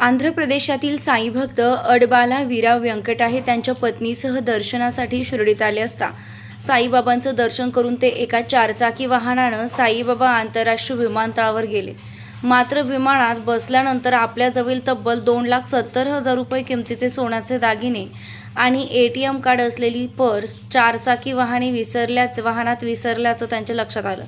आंध्र प्रदेशातील साई भक्त अडबाला वीरा व्यंकट आहे त्यांच्या पत्नीसह दर्शनासाठी शिर्डीत आले असता. साईबाबांचं दर्शन करून ते एका चारचाकी वाहनानं साईबाबा आंतरराष्ट्रीय विमानतळावर गेले. मात्र विमानात बसल्यानंतर आपल्याजवळ तब्बल दोन लाख सत्तर हजार रुपये किमतीचे सोन्याचे दागिने आणि ए टी एम कार्ड असलेली पर्स चारचाकी वाहने विसरल्याच वाहनात विसरल्याचं त्यांच्या लक्षात आलं.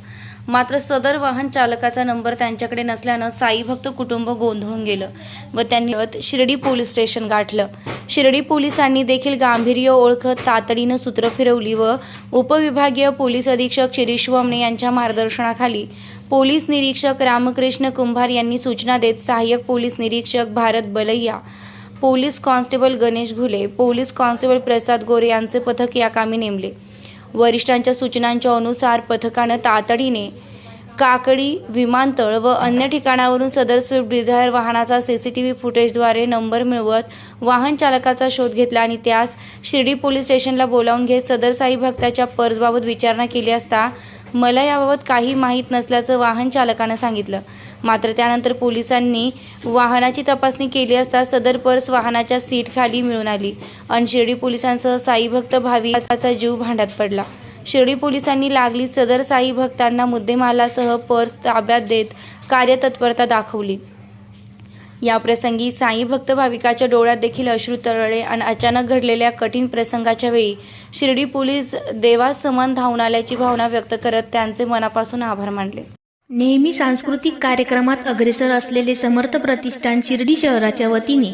मात्र सदर वाहन चालकाचा नंबर त्यांच्याकडे नसल्यानं साई भक्त कुटुंब गोंधळून गेलं व त्यांनी शिर्डी पोलीस स्टेशन गाठलं. शिर्डी पोलिसांनी देखील गांभीर्य ओळखत तातडीनं सूत्र फिरवली व उपविभागीय पोलीस अधीक्षक शिरीष वमणे यांच्या मार्गदर्शनाखाली पोलीस निरीक्षक रामकृष्ण कुंभार यांनी सूचना देत सहाय्यक पोलीस निरीक्षक Bharat Balaiya police constable Ganesh Ghule police constable Prasad Gore यांचे पथक या कामी नेमले. वरिष्ठांच्या सूचनांच्या अनुसार पथकानं तातडीने काकडी विमानतळ व अन्य ठिकाणावरून सदर स्विफ्ट डिझायर वाहनाचा सी सी टी व्ही फुटेजद्वारे नंबर मिळवत वाहन चालकाचा शोध घेतला आणि त्यास शिर्डी पोलीस स्टेशनला बोलावून घेत सदर साई भक्ताच्या पर्सबाबत विचारणा केली असता मला याबाबत काही माहीत नसल्याचं वाहन चालकानं सांगितलं. मात्र त्यानंतर पोलिसांनी वाहनाची तपासणी केली असता सदर पर्स वाहनाच्या सीट खाली मिळून आली आणि शिर्डी पोलिसांसह साईभक्त भाविकाचा जीव भांड्यात पडला. शिर्डी पोलिसांनी लागली सदर साई भक्तांना मुद्देमालासह पर्स ताब्यात देत कार्यतत्परता दाखवली. याप्रसंगी साई भक्त भाविकाच्या डोळ्यात देखील अश्रू तरळले आणि अचानक घडलेल्या कठीण प्रसंगाच्या वेळी शिर्डी पोलीस देवासमान धावून आल्याची भावना व्यक्त करत त्यांचे मनापासून आभार मानले. नेहमी सांस्कृतिक कार्यक्रमात अग्रेसर असलेले समर्थ प्रतिष्ठान शिर्डी शहराच्या वतीने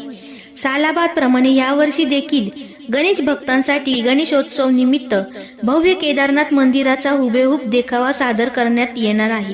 सालाबाद प्रमाणे यावर्षी देखील गणेश भक्तांसाठी गणेशोत्सव निमित्त भव्य केदारनाथ मंदिराचा हुबेहूब देखावा सादर करण्यात येणार आहे.